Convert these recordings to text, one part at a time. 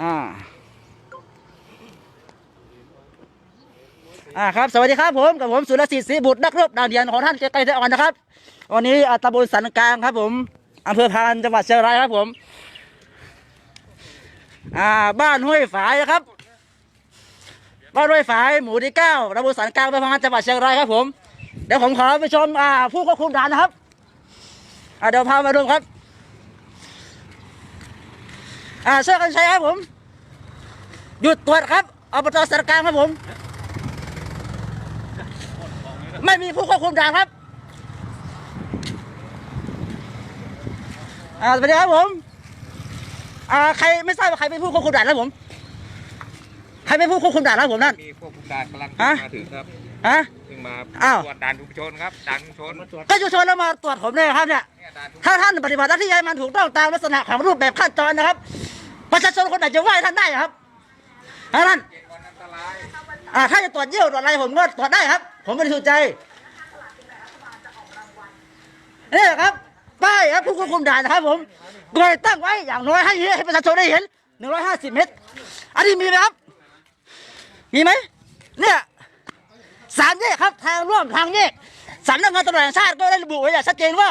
อ่าอ่าครับสวัสดีครับผมกับผมสุรศิษฐ์ศรีบุตรนักรบดาวเดียนของท่านเกไกรไทยอ่อนนะครับ วันนี้อ่าตำบลสันกลางครับผมอำเภอพานจังหวัดเชียงรายครับผม อ่าบ้านห้วยฝายนะครับ บ้านห้วยฝายหมู่ที่เก้าตำบลสันกลางอำเภอพานจังหวัดเชียงรายครับผม เดี๋ยวผมขอไปชมอ่าผู้ควบคุมด่านนะครับอ่าเดี๋ยวพามาดูครับ อ่าเสื้อกันชัยครับผม หยุดตรวจครับอบตสารกลางครับผม ไม่มีผู้ควบคุมด่านครับ อ่าสวัสดีครับผม อ่าใครไม่ทราบว่าใครเป็นผู้ควบคุมด่านครับผม ใครเป็นผู้ควบคุมด่านครับผมนั่น มีพวกผู้ด่านกำลังฮะ มาถึงครับฮะ เพิ่งมาอ้าว ตรวจด่านชุมชนครับด่านชุมชนก็ชุมชนแล้วมาตรวจผมเลยครับเนี่ย เนี่ยด่านชุมชนถ้าท่านปฏิบัติหน้าที่ให้มันถูกต้องตามลักษณะของรูปแบบขั้นตอนนะครับ ประชาชนคนไหนจะไหว้ท่านได้ครับท่านอันตรายอ่าถ้าจะตรวจเยี่ยวตรวจอะไรผมก็ตรวจได้ครับ ผมบริสุทธิ์ใจนี่ครับป้ายครับผู้ควบคุมด่านนะครับ ผมโดยตั้งไว้อย่างน้อยให้ให้ประชาชนได้เห็น150เมตร อันนี้มีไหมครับ มีไหมเนี่ยสามแยกครับทางร่วมทางแยกสำนักงานตำรวจแห่งชาติก็ได้ระบุไว้อย่างชัดเจนว่า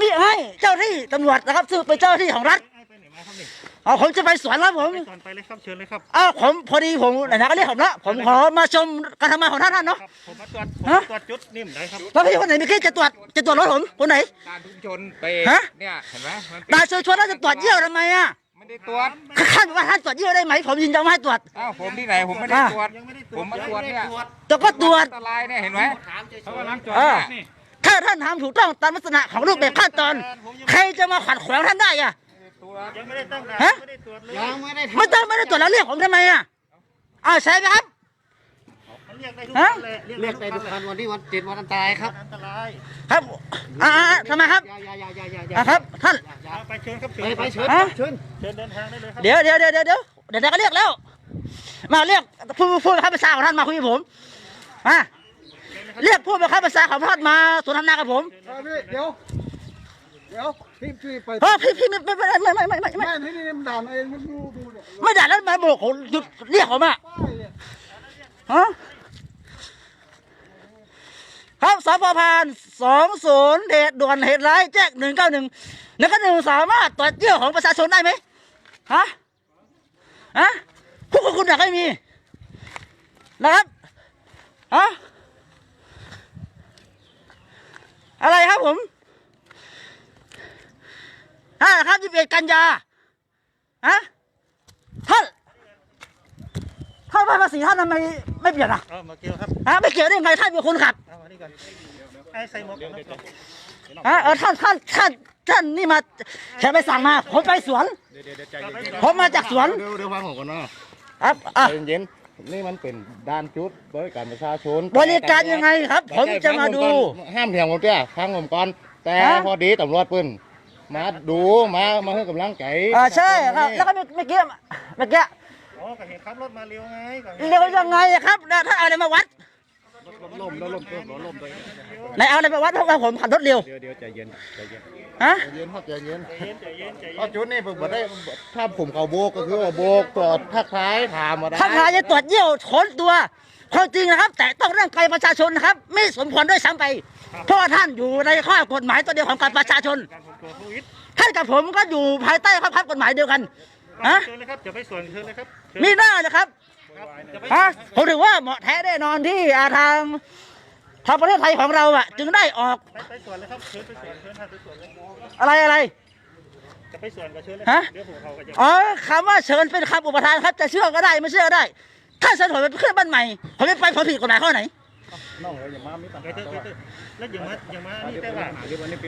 มีให้เจ้าที่ตำรวจนะครับซึ่งเป็นเจ้าที่ของรัฐ ครับนี่เอาผมจะไปสวนแล้วผมไปก่อนไปเลยครับเชิญเลยครับอ้าวผมพอดีผมไหนๆก็เรียกผมละผมขอมาชมการทำงานของท่านท่านเนาะครับผมมาตรวจผมฮะมาตรวจจุดนิ่มได้ครับแล้วพี่คนไหนมีเคสจะตรวจจะตรวจรถผมคนไหนด่านชุมชนไปฮะเนี่ยเห็นไหมมันเป็นนายชวนชวนแล้วจะตรวจเยี่ยวทำไมอะไม่ได้ตรวจท่านบอกว่าท่านตรวจเยี่ยวได้ไหมผมยินยอมให้ตรวจอ้าวผมที่ไหนผมไม่ได้อะตรวจยังไม่ได้ตรผวจมมาตรวจเนี่ยแต่ก็ตรวจอันตรายเนี่ยเห็นไหมเขากำลังตรวจเออเนี่ยถ้าท่านทำถูกต้องตามลักษณะของรูปแบบขั้นตอน ใครจะมาขัดขวางท่านได้อะตรวจ ยังไม่ได้ตั้งด่านฮะ ไม่ได้ตรวจเลยยังไม่ได้ไม่ต้องไม่ได้ตรวจแล้วเรียกผมทำไมอะอ้าวใช่ไหมครับมันเรียกได้ทุกฮะคนเลยเรียกได้ทุกคันวันที่วันเจ็ดวันอันตรายครับอันตรายครับอ่าอ่าอ่าทำไมครับอย่าอย่าอย่าอย่าอย่าอ่าครับ ท่านเอาไปเชิญครับเชิญไปไปเชิญฮะ เชิญเชิญเดินทางได้เลยครับเดี๋ยวเดี๋ยวเดี๋ยวเดี๋ยวเดี๋ยวเดี๋ยวก็เรียกแล้ว มาเรียกผู้ผู้บังคับบัญชาของท่านมาคุยกับผมอะเรียกผู้บังคับบัญชาของท่านมาสนทนากับผมพี่เดี๋ยว เดี๋ยวพี่พี่ไปเออพี่พี่ไม่ไม่ไม่ไม่ไม่ไม่ไม่ไม่แม่ที่นี่มันด่านเองมันดูดูเนี่ยไม่ด่าแล้วมาบอกผมหยุดเรียกผมอะป้ายเนี่ยฮะครับสพพานสองศูนย์เหตุด่วนเหตุร้ายแจ้งหนึ่งเก้าหนึ่งแล้วก็หนึ่งสามารถตรวจเยี่ยวของประชาชนได้ไหมฮะฮะผู้ควบคุมอยากให้มีนะครับฮะอะไรครับผม ฮะครับยี่สิบเอ็ดกันยาฮะท่านท่านว่าภาษีท่านทำไมไม่เปลี่ยนอะเอามาเกี่ยวครับฮะไม่เกี่ยวได้ยังไงท่านเป็นคนขับเอาอันนี้ก่อนไอ้ใส่หมวกกันน็อกก่อนฮะเออท่านท่านท่านท่านนี่มาแค่ไปสั่งมาผมไปสวนผมมาจากสวนเดี๋ยวเดี๋ยวฟังผมก่อนนะครับอะใจเย็นๆนี่มันเป็นด่านจุดบริการประชาชนบริการยังไงครับ ผมจะมาดู ห้ามเถียงผมเจ้าฟังผมก่อนแต่ฮะพอดีตำรวจปืน มาดูมามาให้กำลังใจอ่าใช่ครับแล้วก็เมื่อกี้เมื่อกี้อ๋อก็เห็นขับรถมาเร็วไงก็ห็นเร็วยังไงอะครับแล้วท่านเอาอะไรมาวัด ลมแล้วลมตัวลมตัวไหนเอาอะไรมาวัดเพราะว่าผมขับรถเร็วเดี๋ยวเดี๋ยวใจเย็นใจเย็นฮะใจเย็นครับใจเย็นใจเย็นใจเย็นเพราจุดนี้ผมบ่ได้ถ้าผมเขาโบกก็คือว่าโบกตรวจทักทายถามมาได้ท่านพายจะตรวจเยี่ยวค้นตัวความจริงนะครับ แต่ต้องร่างกายประชาชนนะครับ ไม่สมควรด้วยซ้ำไปเพราะว่าท่านอยู่ในข้อกฎหมายตัวเดียวของการประชาชนท่านกับผมก็อยู่ภายใต้ข้อบับกฎหมายเดียวกันฮะเชิญเลยครับจะไปส่วนเชิญเลยครับมีหน้านะครับครับ ฮะผมถือว่าเหมาะแท้แน่นอนที่อ่าทางทางประเทศไทยของเราอะ จึงได้ออกไปไปส่วนเลยครับเชิญไปส่วนเชิญท่านไปส่วนเลยอะไรอะไร จะไปส่วนก็เชิญเลยฮะเดี๋ยวผมเขาก็จะอ๋อคำว่าเชิญเป็นคำอุปทานครับจะเชื่อก็ได้ไม่เชื่อก็ได้ ถ้าเชิญผมเป็นเพื่อนบ้านใหม่ผมไม่ไปผมผิดกฎหมายข้อไหน น้องเลยอย่ามามีปัญไปหาเถอะไปเถอะแล้วอย่างมาอย่างมานี่แต่ว่า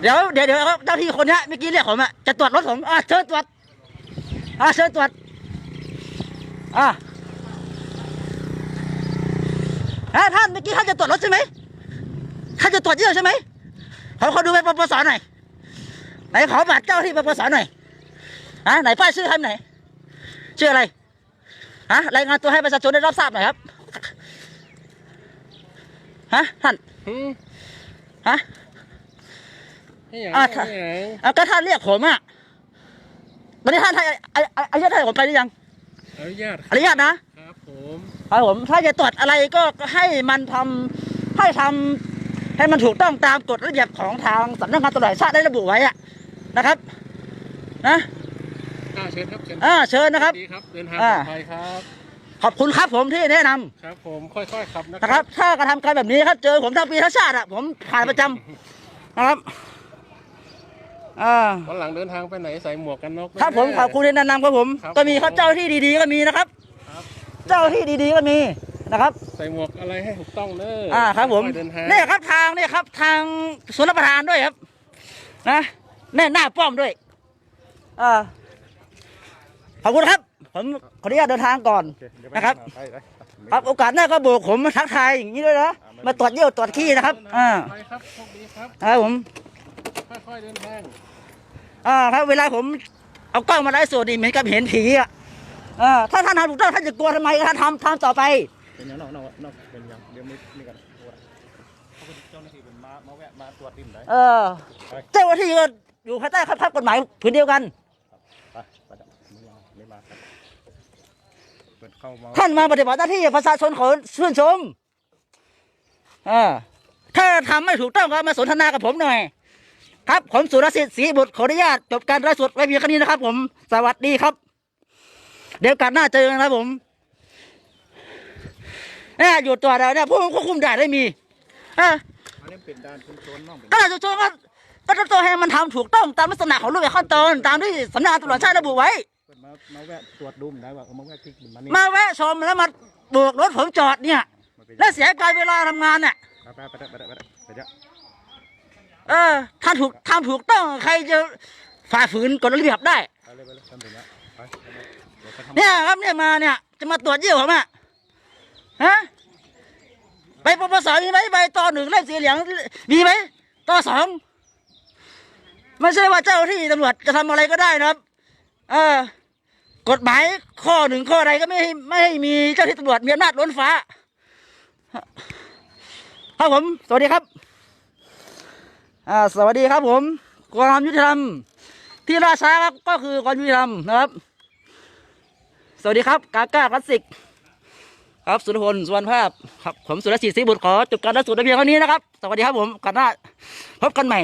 เดี๋ยวเดี๋ยวเดี๋ยวเจ้าที่คนเนี้ยเมื่อกี้เรียกผมอะจะตรวจรถผมอะเชิญตรวจอะเชิญตรวจอะ ฮะท่านเมื่อกี้ท่านจะตรวจรถใช่ไหมท่านจะตรวจเยี่ยวใช่ไหมขอขอดูใบปปสหน่อยไหนขอบัตรเจ้าที่ปปสหน่อยฮะไหนป้ายชื่อท่านไหนชื่ออะไรฮะรายงานตัวให้ประชาชนได้รับทราบหน่อยครับฮะท่านหืมฮะให้อย่างอะให้อย่างอะก็ท่านเรียกผมอะวันนี้ท่านให้ไอ้ไอ้ไอ้เจ้าท่านผมไปหรือยังอนุญาตอนุญาตนะครับ ผมครับผมถ้าจะตรวจอะไรก็ให้มันทำให้ทำให้มันถูกต้องตามกฎระเบียบของทางสำนักงานตำรวจแห่งชาติได้ระบุไว้อะนะครับ นะอ่าเชิญครับเชิญอ่าเชิญนะครับดีครับเดินทางอ่าปลอดภัยครับ ขอบคุณครับผมที่แนะนำครับผมค่อยๆขับนะนะครับ ถ้ากระทำการแบบนี้ครับเจอผมทั้งปีทั้งชาติอะผมผ่านประจำนะครับอ่าวันหลังเดินทางไปไหนใส่หมวกกันน็อกด้วยครับผมนะขอบคุณที่แนะนำครับผมครับก็มีครับเจ้าที่ดีๆก็มีนะครับครับ เจ้าที่ดีๆก็มีนะครับ ใส่หมวกอะไรให้ถูกต้องเด้ออ่าครับผมอยๆเดินทางเนี่ยครับทางเนี่ยครับทางสวนประทานด้วยครับ นะแน่หน้าป้อมด้วยอ่าขอบคุณครับ ผมขออนุญาตเดินทางก่อนนะครับ ครับโอกาสหน้าก็โบกผมมาทักทายอย่างนี้ด้วยนะมาตรวจเยี่ยวตรวจขี้นะครับอ่าไปครับโชคดีครับครับผมค่อยๆเดินทางอ่าครับเวลาผมเอากล้องมาไลฟ์สดนี่เหมือนกับเห็นผีอะ อ่าถ้าท่านทำถูกต้องท่านจะกลัวทำไมท่านทำทำต่อไปเป็นยังนอกนอกนอกเป็นยังเดี๋ยวมีนี่กันเขาเป็นเจ้าหน้าที่เป็นมามาแวะมาตรวจดินไหนเออเจ้าหน้าที่ก็อยู่ภายใต้ข้อบังคับกฎหมายผืนเดียวกันไปไปดับไม่มาไม่มาครับเปิดเข้ามาท่านมาปฏิบัติหน้าที่ประชาชนขอชื่นชมอ่าถ้าทำไม่ถูกต้องก็มาสนทนากับผมหน่อย ครับ ผมสุรสิทธิ์ศรีบุตรขออนุญาตจบการไลฟ์สดไว้เพียงแค่นี้นะครับผม สวัสดีครับ เดี๋ยวกันหน้าเจอกันนะครับผมเนี่ยอยู่ตัวเราเนี่ยผู้ควบคุมด่านได้มีอ่าอันนี้เป็นด้านชุมชนน้องเป็นก็จะโจก็ก็ต้องตัวให้มันทำถูกต้องตามลักษณะของรูปแบบขั้นตอนตามที่สำนักงานตำรวจชาติระบุไว้เปิดมามาแวะตรวจดูมได้ว่าเอามาแวะพลิกมันมานี่มาแวะชมแล้วมาโบกรถผมจอดเนี่ยมาเป็นแล้วเสียการเวลาทำงานเนี่ยไปไปไปไปไปไปไปเดี๋ยวเออถ้าถูกทำถูกต้องใครจะฝ่าฝืนกฎระเบียบได้ไปเลยไปเลยทำถึงแล้วไปไป เนี่ยครับเนี่ยมาเนี่ย จะมาตรวจเยี่ยวผมอะฮะใบปปสมีไหมใบต่อหนึ่งเล่มสีเหลืองมีไหมต่อสองไม่ใช่ว่าเจ้าที่ตำรวจจะทำอะไรก็ได้นะครับ เออกฎหมายข้อหนึ่งข้อใดก็ไม่ไม่ให้มีเจ้าที่ตำรวจมีอำนาจล้นฟ้า ครับผม สวัสดีครับอ่าสวัสดีครับผมความยุติธรรมที่ราชาครับก็คือความยุติธรรมนะครับ สวัสดีครับ กาก้าคลาสสิก ครับสุรพลสุวรรณภาพ ครับ ผมสุรศิษฐ์ศรีบุตรขอจบการรับสุดเพียงเท่านี้นะครับ สวัสดีครับผมกันหน้าพบกันใหม่